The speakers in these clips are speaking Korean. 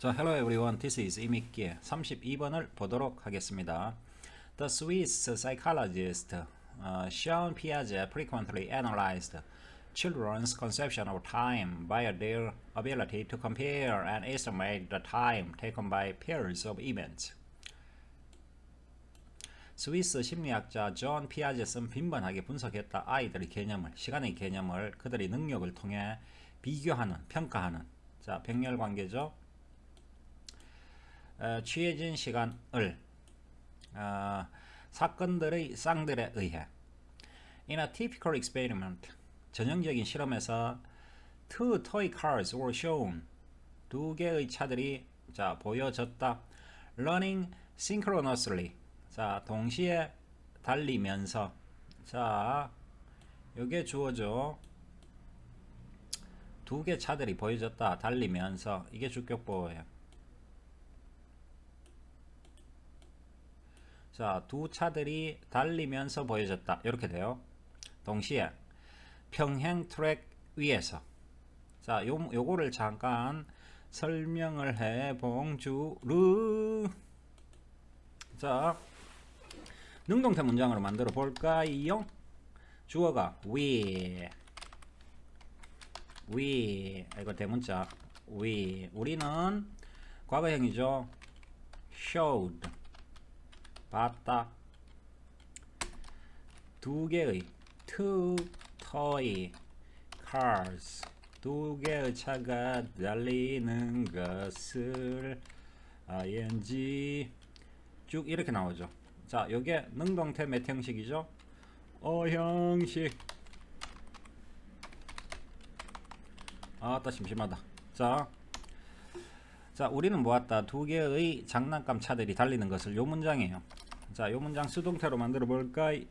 자, hello everyone. This is 이미끼 32번을 보도록 하겠습니다. The Swiss psychologist uh, Jean Piaget frequently analyzed children's conception of time by their ability to compare and estimate the time taken by pairs of events. 스위스 심리학자 존 피아젯은 빈번하게 분석했다 아이들의 개념을 시간의 개념을 그들의 능력을 통해 비교하는 평가하는 자 병렬 관계죠. 어, 취해진 시간을 어, 사건들의 쌍들에 의해 In a typical experiment 전형적인 실험에서 two toy cars were shown. 두 개의 차들이 자 보여졌다. Running synchronously. 자 동시에 달리면서. 자 요게 주어져. 두개 차들이 보여졌다. 달리면서. 이게 주격보호예요 자, 두 차들이 달리면서 보여졌다. 이렇게 돼요. 동시에 평행 트랙 위에서 자, 요 요거를 잠깐 설명을 해 봉주르. 자, 능동태 문장으로 만들어 볼까요? 주어가 we we 이거 대문자 we 우리는 과거형이죠. showed 봤다. 두 개의 two toy cars 두 개의 차가 달리는 것을 ing 쭉 이렇게 나오죠. 자, 요게 능동태 몇 형식이죠? 어 형식. 아따 심심하다. 자, 자, 우리는 모았다. 두 개의 장난감 차들이 달리는 것을 요 문장이에요. 자, 요 문장 수동태로 만들어 볼까요?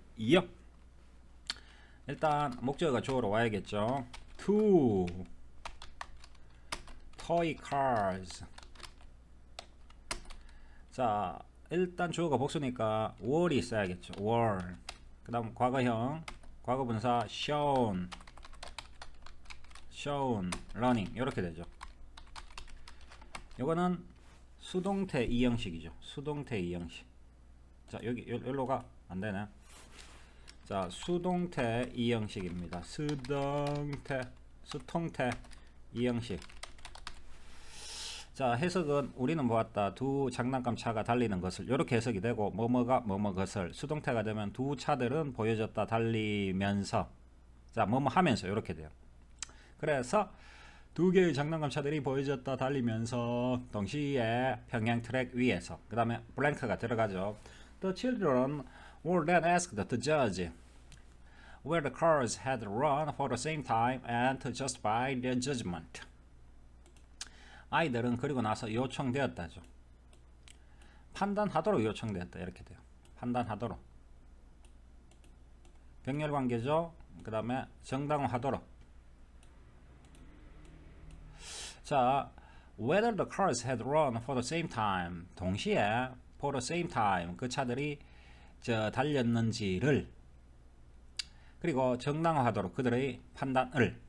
일단 목적어가 주어로 와야겠죠. Two toy cars. 자, 일단 주어가 복수니까 were이 있어야겠죠. were. 그다음 과거형, 과거분사 shown, shown, running 이렇게 되죠. 요거는 수동태 이형식이죠. 수동태 이형식. 자, 여기 여기로가 안 되네. 자, 수동태 이형식입니다. 수동태, 수통태 이형식. 자, 해석은 우리는 보았다. 두 장난감 차가 달리는 것을 이렇게 해석이 되고 뭐뭐가 뭐뭐 것을 수동태가 되면 두 차들은 보여졌다 달리면서 자, 뭐뭐 하면서 이렇게 돼요. 그래서 두 개의 장난감 차들이 보여졌다 달리면서 동시에 평행 트랙 위에서 그 다음에 블랭크가 들어가죠. The children were then asked the judge where the cars had run for the same time and to justify their judgment. 아이들은 그리고 나서 요청되었다죠. 판단하도록 요청되었다 이렇게 돼요. 판단하도록. 병렬 관계죠. 그 다음에 정당화하도록. 자, whether the cars had run for the same time. 동시에 for the same time 그 차들이 저 달렸는지를 그리고 정당화하도록 그들의 판단을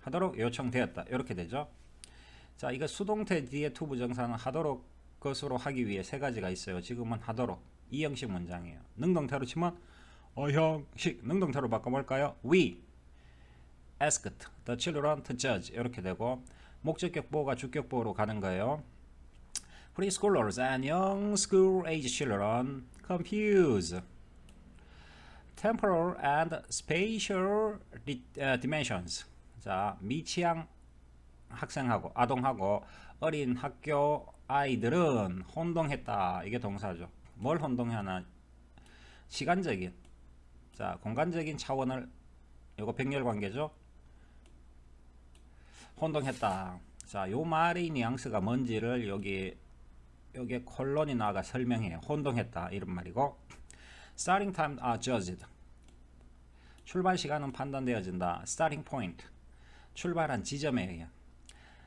하도록 요청되었다. 이렇게 되죠. 자, 이거 수동태 뒤에 투부 정사는 하도록 것으로 하기 위해 세 가지가 있어요. 지금은 하도록 이 형식 문장이에요. 능동태로 치면 어 형식 능동태로 바꿔볼까요? We asked the children to judge 이렇게 되고 목적격 보호가 주격 보호로 가는 거예요. Preschoolers and young school age children confuse temporal and spatial di, uh, dimensions. 자, 미취학 학생하고 아동하고 어린 학교 아이들은 혼동했다. 이게 동사죠. 뭘 혼동하나? 시간적인 자, 공간적인 차원을 요거 병렬 관계죠. 혼동했다. 자, 요 말의 뉘앙스가 뭔지를 여기 여기에 콜론이 나가 설명해요. 혼동했다 이런 말이고 starting time are judged. 출발 시간은 판단되어진다. starting point. 출발한 지점에 의해.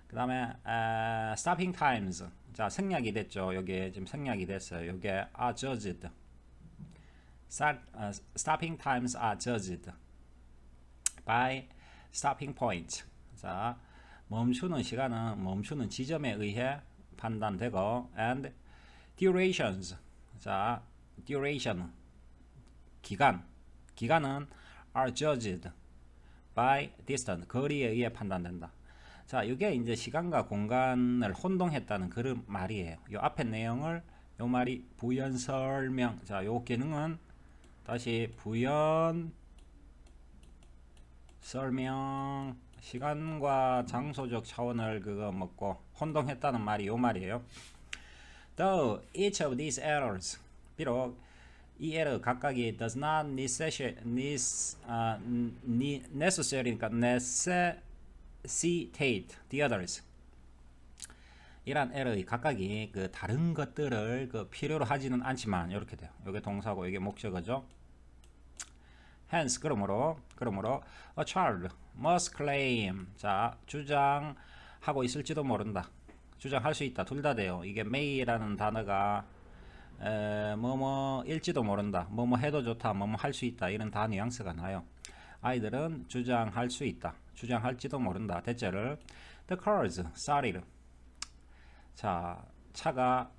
그 다음에 uh, stopping times. 자, 생략이 됐죠. 여기에 지금 생략이 됐어요. 여기에 are judged. Start, uh, stopping times are judged by stopping point. 자, 멈추는 시간은 멈추는 지점에 의해 판단되고 and durations 자 duration 기간 기간은 are judged by distance 거리에 의해 판단된다. 자, 이게 이제 시간과 공간을 혼동했다는 그런 말이에요. 요 앞에 내용을 요 말이 부연 설명. 자, 요 기능은 다시 부연 설명 시간과 장소적 차원을 그거 먹고 혼동했다는 말이 요 말이에요. Though each of these errors 비록 이 에러 각각이 does not uh, necessary 그러니까 necessitate the others 이란 에러의 각각이 그 다른 것들을 그 필요로 하지는 않지만 이렇게 돼요. 이게 동사고 이게 목적어죠. Hence 그러므로 그러므로 a child must claim 자 주장하고 있을지도 모른다. 주장할 수 있다. 둘 다 돼요. 이게 may라는 단어가 에, 뭐뭐 일지도 모른다. 뭐뭐 해도 좋다. 뭐뭐 할 수 있다. 이런 다 뉘앙스가 나요. 아이들은 주장할 수 있다. 주장할지도 모른다. 대체를 the cars started. 자, 차가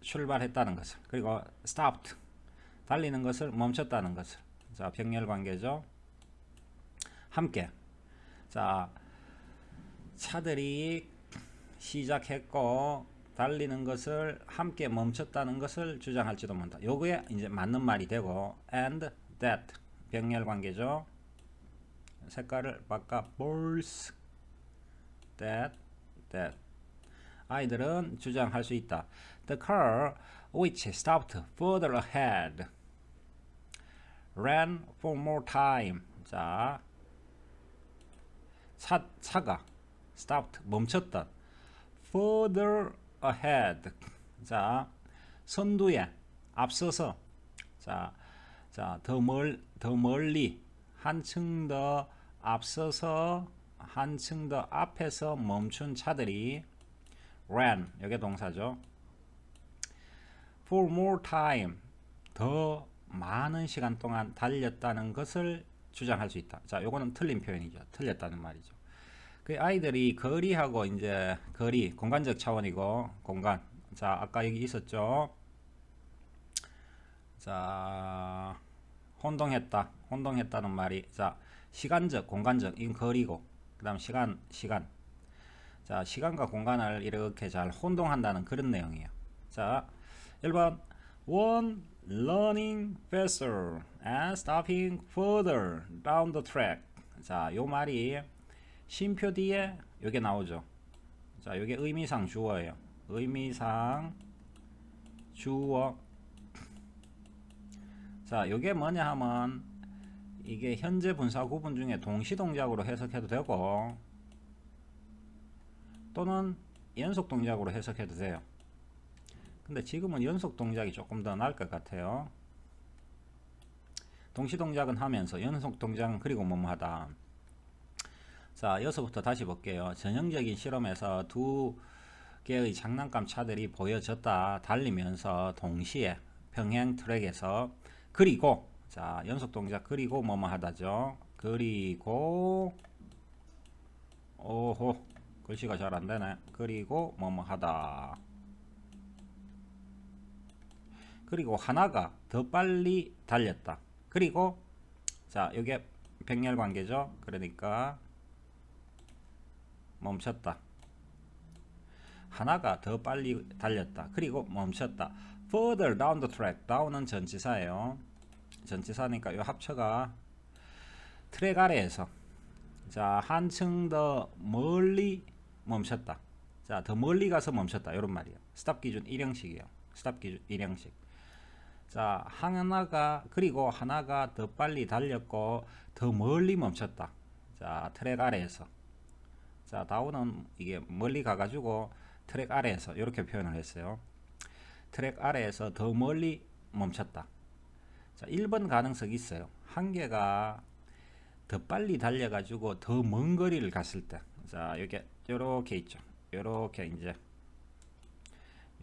출발했다는 것을 그리고 stopped. 달리는 것을 멈췄다는 것을. 자, 병렬 관계죠. 함께. 자, 차들이 시작했고 달리는 것을 함께 멈췄다는 것을 주장할지도 모른다. 요거에 이제 맞는 말이 되고 and that 병렬 관계죠. 색깔을 바꿔 볼스 that that 아이들은 주장할 수 있다. The car which stopped further ahead ran for more time. 자, 차, 차가 stopped 멈췄다. further ahead. 자, 선두에 앞서서 자, 자, 더 멀, 더 멀리 한층 더 앞서서 한층 더 앞에서 멈춘 차들이 ran 여기 동사죠. for more time 더 많은 시간 동안 달렸다는 것을 주장할 수 있다. 자, 요거는 틀린 표현이죠. 틀렸다는 말이죠. 그 아이들이 거리하고 이제 거리 공간적 차원이고 공간 자 아까 여기 있었죠 자 혼동했다 혼동했다는 말이 자 시간적 공간적 이 거리고 그 다음 시간 시간 자 시간과 공간을 이렇게 잘 혼동한다는 그런 내용이에요 자 1번 one learning faster and stopping further down the track 자 요 말이 쉼표 뒤에 이게 나오죠. 자, 이게 의미상 주어예요. 의미상 주어. 자, 이게 뭐냐 하면 이게 현재 분사 구분 중에 동시 동작으로 해석해도 되고 또는 연속 동작으로 해석해도 돼요. 근데 지금은 연속 동작이 조금 더 나을 것 같아요. 동시 동작은 하면서 연속 동작은 그리고 뭐뭐 하다. 자, 여기서부터 다시 볼게요. 전형적인 실험에서 두 개의 장난감 차들이 보여졌다. 달리면서 동시에 평행 트랙에서 그리고 자, 연속 동작 그리고 뭐뭐 하다죠. 그리고 오호 글씨가 잘 안 되네. 그리고 뭐뭐 하다. 그리고 하나가 더 빨리 달렸다. 그리고 자, 이게 병렬 관계죠. 그러니까 멈췄다. 하나가 더 빨리 달렸다. 그리고 멈췄다. Further down the track. down은 전치사예요. 전치사니까 이 합쳐가 트랙 아래에서 자 한층 더 멀리 멈췄다. 자 더 멀리 가서 멈췄다. 이런 말이에요. 스탑 기준 1형식이에요. 스탑 기준 1형식. 자 하나가 그리고 하나가 더 빨리 달렸고 더 멀리 멈췄다. 자 트랙 아래에서 자, 다운은 이게 멀리 가 가지고 트랙 아래에서 이렇게 표현을 했어요. 트랙 아래에서 더 멀리 멈췄다. 자, 1번 가능성이 있어요. 한 개가 더 빨리 달려 가지고 더 먼 거리를 갔을 때. 자, 이게 요렇게 있죠. 요렇게 이제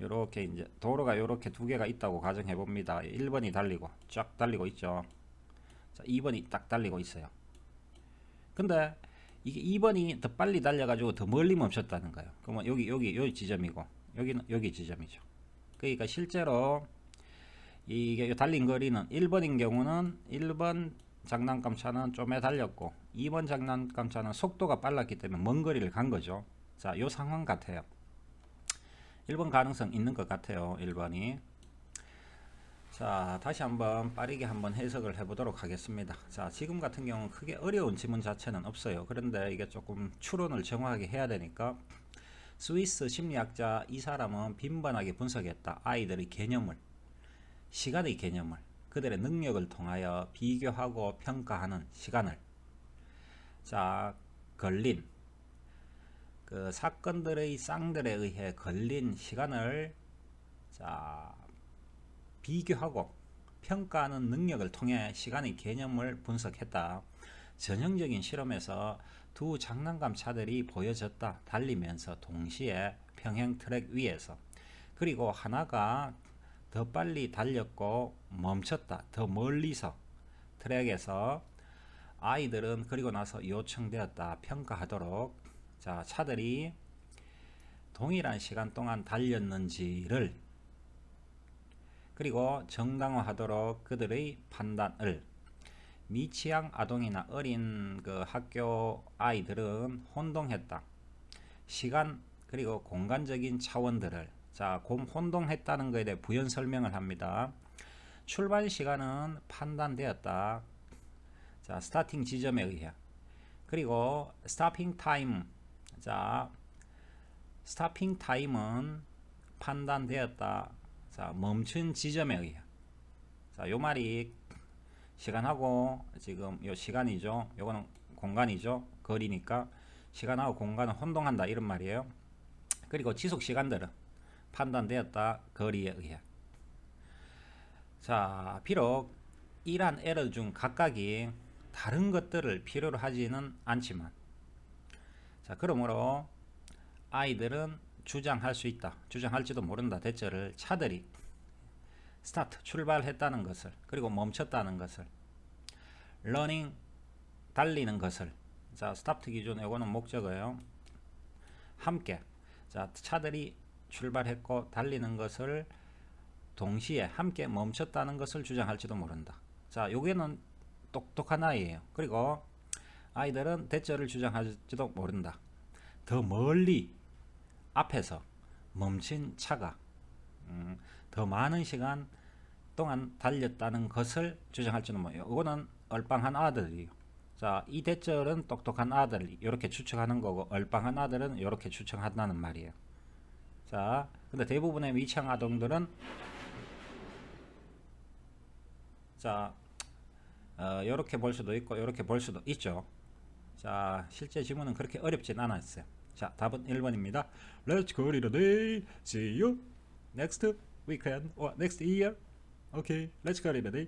요렇게 이제 도로가 요렇게 두 개가 있다고 가정해 봅니다. 1번이 달리고 쫙 달리고 있죠. 자, 2번이 딱 달리고 있어요. 근데 이게 2번이 더 빨리 달려가지고 더 멀리 멈췄다는 거예요. 그러면 여기 여기 요 지점이고 여기는 여기 지점이죠. 그러니까 실제로 이게 달린 거리는 1번인 경우는 1번 장난감 차는 좀에 달렸고 2번 장난감 차는 속도가 빨랐기 때문에 먼 거리를 간 거죠. 자, 요 상황 같아요. 1번 가능성 있는 것 같아요. 1번이. 자, 다시 한번 빠르게 한번 해석을 해보도록 하겠습니다. 자, 지금 같은 경우는 크게 어려운 지문 자체는 없어요. 그런데 이게 조금 추론을 정확하게 해야 되니까 스위스 심리학자 이 사람은 빈번하게 분석했다. 아이들의 개념을, 시간의 개념을, 그들의 능력을 통하여 비교하고 평가하는 시간을. 자, 걸린, 그 사건들의 쌍들에 의해 걸린 시간을 자, 비교하고 평가하는 능력을 통해 시간의 개념을 분석했다. 전형적인 실험에서 두 장난감 차들이 보여졌다. 달리면서 동시에 평행 트랙 위에서. 그리고 하나가 더 빨리 달렸고 멈췄다. 더 멀리서 트랙에서 아이들은 그리고 나서 요청되었다. 평가하도록 자, 차들이 동일한 시간 동안 달렸는지를 그리고 정당화하도록 그들의 판단을 미취학 아동이나 어린 그 학교 아이들은 혼동했다. 시간 그리고 공간적인 차원들을 자, 곰 혼동했다는 것에 대해 부연 설명을 합니다. 출발 시간은 판단되었다. 자, 스타팅 지점에 의해. 그리고 스타핑 타임. 자, 스타핑 타임은 판단되었다. 자, 멈춘 지점에 의해. 자, 요 말이 시간하고 지금 요 시간이죠. 요거는 공간이죠. 거리니까 시간하고 공간은 혼동한다 이런 말이에요. 그리고 지속 시간들은 판단되었다 거리에 의해. 자, 비록 이란 에러 중 각각이 다른 것들을 필요로 하지는 않지만 자, 그러므로 아이들은 주장할 수 있다. 주장할지도 모른다. 대처를 차들이 스타트 출발했다는 것을 그리고 멈췄다는 것을 러닝 달리는 것을 자 스타트 기준 이거는 목적어예요. 함께 자 차들이 출발했고 달리는 것을 동시에 함께 멈췄다는 것을 주장할지도 모른다. 자 요게는 똑똑한 아이예요. 그리고 아이들은 대처를 주장할지도 모른다. 더 멀리 앞에서 멈춘 차가 음, 더 많은 시간 동안 달렸다는 것을 주장할지는 뭐예요. 이거는 얼빵한 아들이요. 자, 이 대절은 똑똑한 아들 이렇게 추측하는 거고 얼빵한 아들은 이렇게 추측한다는 말이에요. 자, 근데 대부분의 미창 아동들은 자, 어, 이렇게 볼 수도 있고 이렇게 볼 수도 있죠. 자, 실제 지문은 그렇게 어렵진 않았어요. 자, 답은 1번입니다. Let's call it a day. See you next weekend or next year. Okay, let's call it a day.